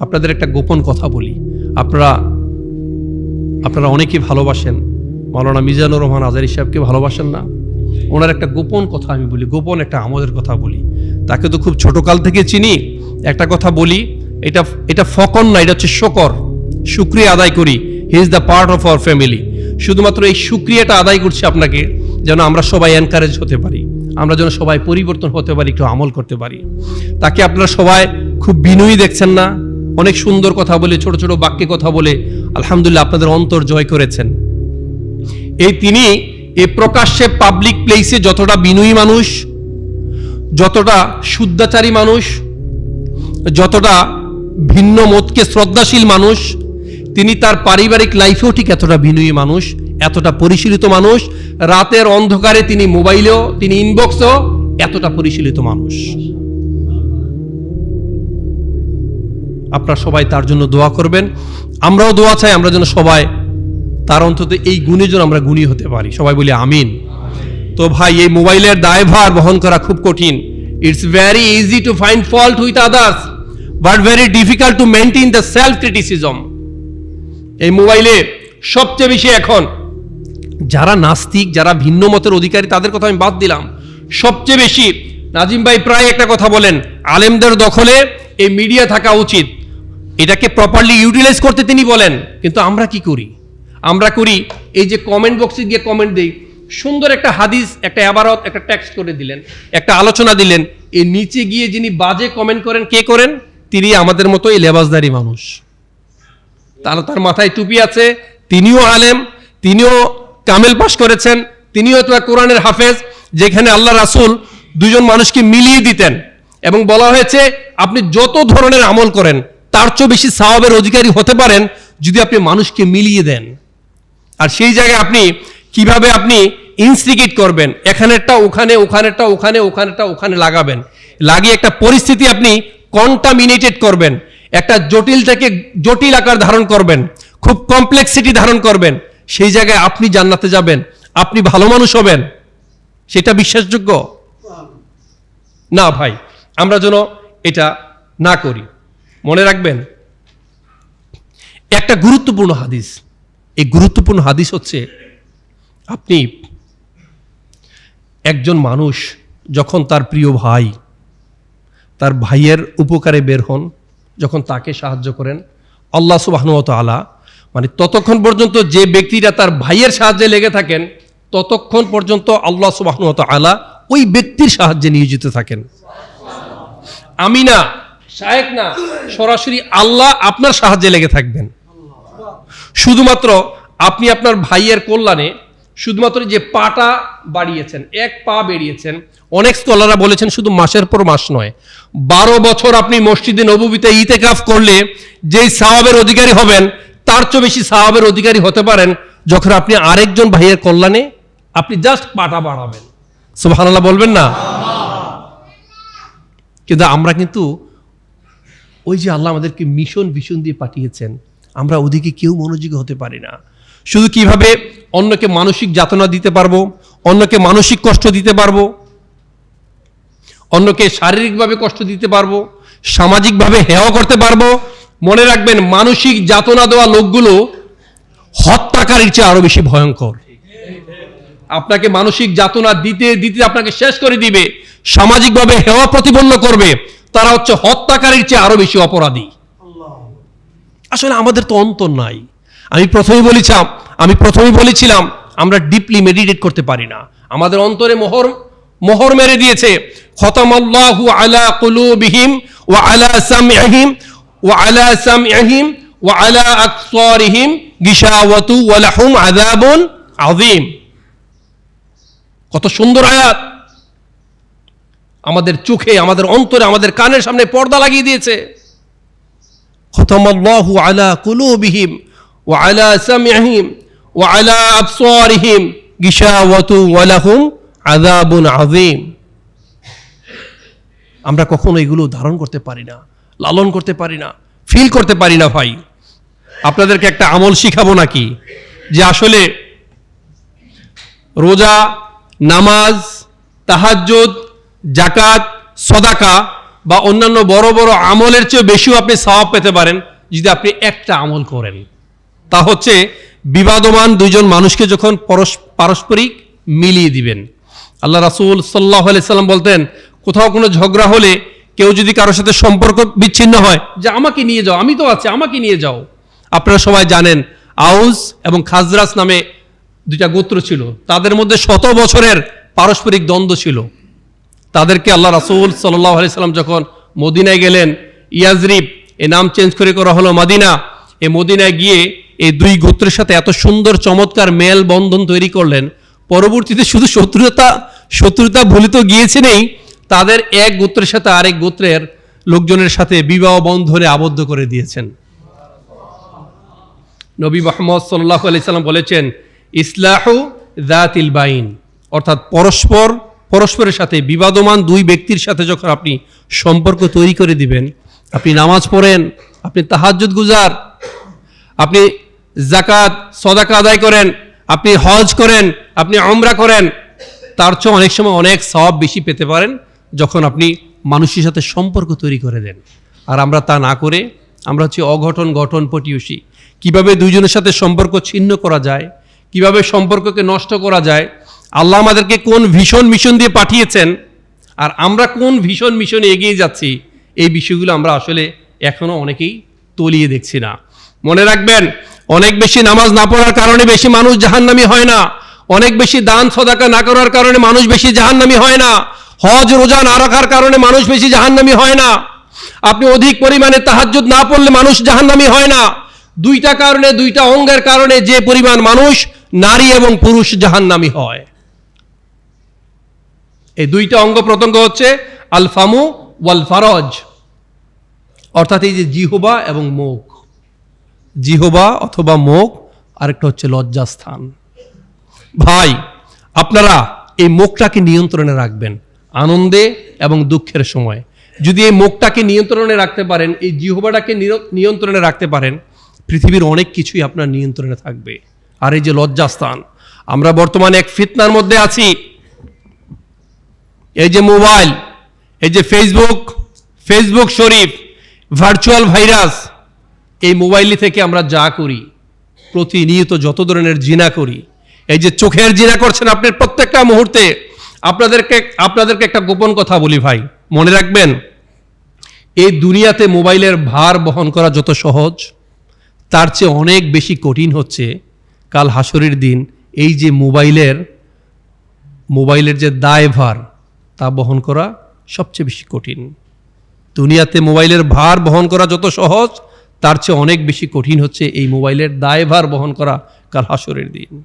আপনাদের একটা গোপন কথা বলি। আপনারা আপনারা অনেকেই ভালোবাসেন। মাওলানা মিজানুর রহমান আজারি সাহেবকে ভালোবাসেন না? ওনার একটা গোপন কথা আমি বলি, গোপন একটা আমাদের কথা বলি। তাকে তো খুব ছোটকাল থেকে চিনি। একটা কথা বলি, এটা এটা ফকন না, এটা হচ্ছে শকর। শুক্রিয়া আদায় করি, he is the part of our family. শুধুমাত্র এই শুক্রিয়াটা আদায় করছি আপনাকে, যেন আমরা সবাই এনকারেজ হতে পারি। আমরা যেন সবাই পরিবর্তন হতে পারি, একটু আমল করতে পারি। তাকে আপনারা সবাই খুব বিনয়ী দেখছেন না? অনেক সুন্দর কথা বলে, ছোট ছোট বাক্যে কথা বলে, আলহামদুলিল্লাহ আপনাদের অন্তর জয় করেছেন। এই তিনি এ প্রকাশ্যে পাবলিক প্লেসে যতটা বিনয়ী মানুষ, যতটা শুদ্ধাচারী মানুষ, যতটা ভিন্ন মতকে শ্রদ্ধাশীল মানুষ, তিনি তার পারিবারিক লাইফেও ঠিক এতটা বিনয়ী মানুষ, এতটা পরিশীলিত মানুষ, রাতের অন্ধকারে তিনি মোবাইলেও তিনি ইনবক্সেও এতটা পরিশীলিত মানুষ। আপনারা সবাই তার জন্য দোয়া করবেন। আমরাও দোয়া চাই, আমরা যেন সবাই তার অন্তত এই গুণে যেন আমরা গুণী হতে পারি। সবাই বলি আমিন। তো ভাই, এই মোবাইলের দায়ভার বহন করা খুব কঠিন। It's very easy to find fault with others but very difficult to maintain the self criticism এই মোবাইলে সবচেয়ে বেশি এখন যারা নাস্তিক, যারা ভিন্ন মতের অধিকারী, তাদের কথা আমি বাদ দিলাম। সবচেয়ে বেশি নাজিম ভাই প্রায় একটা কথা বলেন, আলেমদের দখলে এই মিডিয়া থাকা উচিত। এটাকে প্রপারলি ইউটিলাইজ করতে তিনি বলেন। কিন্তু আমরা কি করি? আমরা করি, এই যে কমেন্ট বক্সে গিয়ে কমেন্ট দেই। সুন্দর একটা হাদিস, একটা আবারত, একটা টেক্সট করে দিলেন। একটা আলোচনা দিলেন। এই নিচে গিয়ে যিনি বাজে কমেন্ট করেন, কে করেন? তিনি আমাদের মতো এই লেবাসদারি মানুষ। তার তার মাথায় টুপি আছে, তিনিও আলেম, তিনিও কামেল পাশ করেছেন, তিনিও তো কোরআনের হাফেজ, যেখানে আল্লাহ রাসূল দুজন মানুষকে মিলিয়ে দিতেন। এবং বলা হয়েছে, আপনি যত ধরনের আমল করেন তার চেয়ে বেশি সাহাবের অধিকারী হতে পারেন যদি আপনি মানুষকে মিলিয়ে দেন। আর সেই জায়গায় আপনি কীভাবে আপনি ইনস্টিগেট করবেন? এখানেরটা, ওখানে, ওখানেরটা ওখানে ওখানেরটা, ওখানে লাগাবেন। লাগিয়ে একটা পরিস্থিতি আপনি কন্টামিনেটেড করবেন। একটা জটিলটাকে জটিল আকার ধারণ করবেন। খুব কমপ্লেক্সিটি ধারণ করবেন। সেই জায়গায় আপনি জান্নাতে যাবেন। আপনি ভালো মানুষ হবেন। সেটা বিশ্বাসযোগ্য? না ভাই, আমরা যেন এটা না করি। মনে রাখবেন, একটা গুরুত্বপূর্ণ হাদিস। এই গুরুত্বপূর্ণ হাদিস হচ্ছে, আপনি একজন মানুষ যখন তার প্রিয় ভাই, তার ভাইয়ের উপকারে বের হন, যখন তাকে সাহায্য করেন, আল্লাহ সুবাহনত আলা মানে ততক্ষণ পর্যন্ত যে ব্যক্তিরা তার ভাইয়ের সাহায্যে লেগে থাকেন, ততক্ষণ পর্যন্ত আল্লাহ সুবাহনত আলা ওই ব্যক্তির সাহায্যে নিয়োজিত থাকেন। আমি না শায়েক না, সরাসরি আল্লাহ আপনার সাহায্যে লেগে থাকবেন। শুধুমাত্র আপনি আপনার ভাইয়ের কল্যাণে শুধুমাত্র যে পাটা বাড়িয়েছেন, এক পা বেরিয়েছেন অনেক স্কলাররা বলেছেন শুধু মাসের পর মাস নয়, বারো বছর আপনি মসজিদে নবীতে ইতেকাফ করলে যেই সাহাবের অধিকারী হবেন, তার চেয়ে বেশি সাহাবের অধিকারী হতে পারেন যখন আপনি আরেকজন ভাইয়ের কল্যাণে আপনি জাস্ট পাটা বাড়াবেন। সুবহানাল্লাহ বলবেন না? কিন্তু আমরা কিন্তু ওই যে আল্লাহ আমাদেরকে মিশন ভীষণ দিয়ে পাঠিয়েছেন, আমরা ওদিকে কেউ মনোযোগী হতে পারি না। শুধু কীভাবে অন্যকে মানসিক যাতনা দিতে পারব, অন্যকে মানসিক কষ্ট দিতে পারব, অন্যকে শারীরিকভাবে কষ্ট দিতে পারব, সামাজিকভাবে হেয় করতে পারব, মনে রাখবেন মানসিক যাতনা দেওয়া লোকগুলো হত্যাকারীর চেয়ে আরও বেশি ভয়ঙ্কর। আপনাকে মানসিক যাতনা দিতে দিতে আপনাকে শেষ করে দিবে, সামাজিকভাবে হেওয়া প্রতিপন্ন করবে তারা হচ্ছে হত্যাকারীর চেয়ে আরও বেশি অপরাধী। আসলে আমাদের তো অন্তর নাই। আমি প্রথমেই বলেছিলাম, আমি প্রথমেই বলেছিলাম, আমরা ডিপলি মেডিটেট করতে পারি না। আমাদের অন্তরে মোহর মোহর মেরে দিয়েছে, খতামাল্লাহু আলা কুলুবিহিম ওয়া আলা সামইহিম ওয়া আলা সামইহিম ওয়া আলা আকসারিহিম গিশাওয়াতু ওয়া লাহুম আযাবুন আযীম। কত সুন্দর আয়াত। আমাদের চোখে, আমাদের অন্তরে, আমাদের কানের সামনে পর্দা লাগিয়ে দিয়েছে। আলা কুলুবিহিম ওয়া আলা সামইহিম ওয়া আলা আবসারিহিম গিশাওয়াতু ওয়া লাহুম আযাবুন আযীম। আমরা কখনো এগুলো ধারণ করতে পারি না, লালন করতে পারি না ফিল করতে পারি না ভাই। আপনাদেরকে একটা আমল শিখাবো নাকি? যে আসলে রোজা, নামাজ, তাহাজ্জুদ জাকাত সদাকা বা অন্যান্য বড় বড় আমলের চেয়ে বেশিও আপনি সওয়াব পেতে পারেন যদি আপনি একটা আমল করেন। তা হচ্ছে বিবাদমান দুইজন মানুষকে যখন পরস- পারস্পরিক মিলিয়ে দিবেন। আল্লাহ রাসুল সাল্লাহ সাল্লাম বলতেন, কোথাও কোনো ঝগড়া হলে কেউ যদি কারোর সাথে সম্পর্ক বিচ্ছিন্ন হয়, যে আমাকে নিয়ে যাও, আমি তো আছি, আমাকে নিয়ে যাও। আপনারা সবাই জানেন, আউস এবং খাজরাস নামে দুইটা গোত্র ছিল। তাদের মধ্যে শত বছরের পারস্পরিক দ্বন্দ্ব ছিল। তাদেরকে আল্লাহ রাসূল সাল্লাহ সাল্লাম যখন মদিনায় গেলেন, ইয়াজরিব, এ নাম চেঞ্জ করে করা হলো মাদিনা। এ মদিনায় গিয়ে এই দুই গোত্রের সাথে এত সুন্দর চমৎকার মেল বন্ধন তৈরি করলেন। পরবর্তীতে শুধু শত্রুতা শত্রুতা ভুলে তো গিয়েছে নেই, তাদের এক গোত্রের সাথে আরেক গোত্রের লোকজনের সাথে বিবাহ বন্ধনে আবদ্ধ করে দিয়েছেন। নবী মোহাম্মদ সাল্লাহ আলি সাল্লাম বলেছেন, ইসলাহু দাতিল বাইন। অর্থাৎ পরস্পর পরস্পরের সাথে বিবাদমান দুই ব্যক্তির সাথে যখন আপনি সম্পর্ক তৈরি করে দিবেন, আপনি নামাজ পড়েন, আপনি তাহাজ্জুদ গুজার, আপনি জাকাত সদাকা আদায় করেন, আপনি হজ করেন, আপনি অমরা করেন, তার চেয়ে অনেক সময় অনেক সব বেশি পেতে পারেন যখন আপনি মানুষের সাথে সম্পর্ক তৈরি করে দেন। আর আমরা তা না করে, আমরা হচ্ছে অঘটন, গঠন, পটিয়সী। কীভাবে দুইজনের সাথে সম্পর্ক ছিন্ন করা যায়, কীভাবে সম্পর্ককে নষ্ট করা যায় আল্লাহ আমাদেরকে কোন ভীষণ মিশন দিয়ে পাঠিয়েছেন, আর আমরা কোন ভীষণ মিশনে এগিয়ে যাচ্ছি, এই বিষয়গুলো আমরা আসলে এখনও অনেকেই তলিয়ে দেখছি না। মনে রাখবেন, অনেক বেশি নামাজ না পড়ার কারণে বেশি মানুষ জাহান্নামি হয় না, অনেক বেশি দান সদাকা না করার কারণে মানুষ বেশি জাহান্নামি হয় না, হজ, রোজা না রাখার কারণে মানুষ বেশি জাহান্নামি হয় না। আপনি অধিক পরিমাণে তাহাজ্জুদ না পড়লে মানুষ জাহান্নামি হয় না। দুইটা কারণে, দুইটা অঙ্গের কারণে যে পরিমাণ মানুষ নারী এবং পুরুষ জাহান্নামি হয়। এই দুইটা অঙ্গ প্রত্যঙ্গ হচ্ছে আলফামু ওয়াল ফারজ, অর্থাৎ এই যে জিহবা এবং মুখ জিহবা অথবা মুখ আরেকটা হচ্ছে লজ্জাস্থান। ভাই, আপনারা এই মুখটাকে নিয়ন্ত্রণে রাখবেন আনন্দে এবং দুঃখের সময়। যদি এই মুখটাকে নিয়ন্ত্রণে রাখতে পারেন, এই জিহবাটাকে নিয়ন্ত্রণে রাখতে পারেন, পৃথিবীর অনেক কিছুই আপনার নিয়ন্ত্রণে থাকবে। আর এই যে লজ্জাস্থান, আমরা বর্তমানে এক ফিতনার মধ্যে আছি। এই যে মোবাইল, এই যে ফেসবুক ফেসবুক শরীফ ভার্চুয়াল ভাইরাস এই মোবাইল থেকে আমরা যা করি, প্রতিনিয়ত যত ধরনের জিনা করি, এই যে চোখের জিনা করছেন আপনি প্রত্যেকটা মুহূর্তে, আপনাদেরকে আপনাদেরকে একটা গোপন কথা বলি ভাই, মনে রাখবেন, এই দুনিয়াতে মোবাইলের ভার বহন করা যত সহজ, তার চেয়ে অনেক বেশি কঠিন হচ্ছে কাল হাসরের দিন, এই যে মোবাইলের মোবাইলের যে দায়ভার তা বহন করা সবচেয়ে বেশি কঠিন। দুনিয়াতে মোবাইলের ভার বহন করা যত সহজ, তার চেয়ে অনেক বেশি কঠিন হচ্ছে এই মোবাইলের দায়ভার বহন করা কাল হাসরের দিন।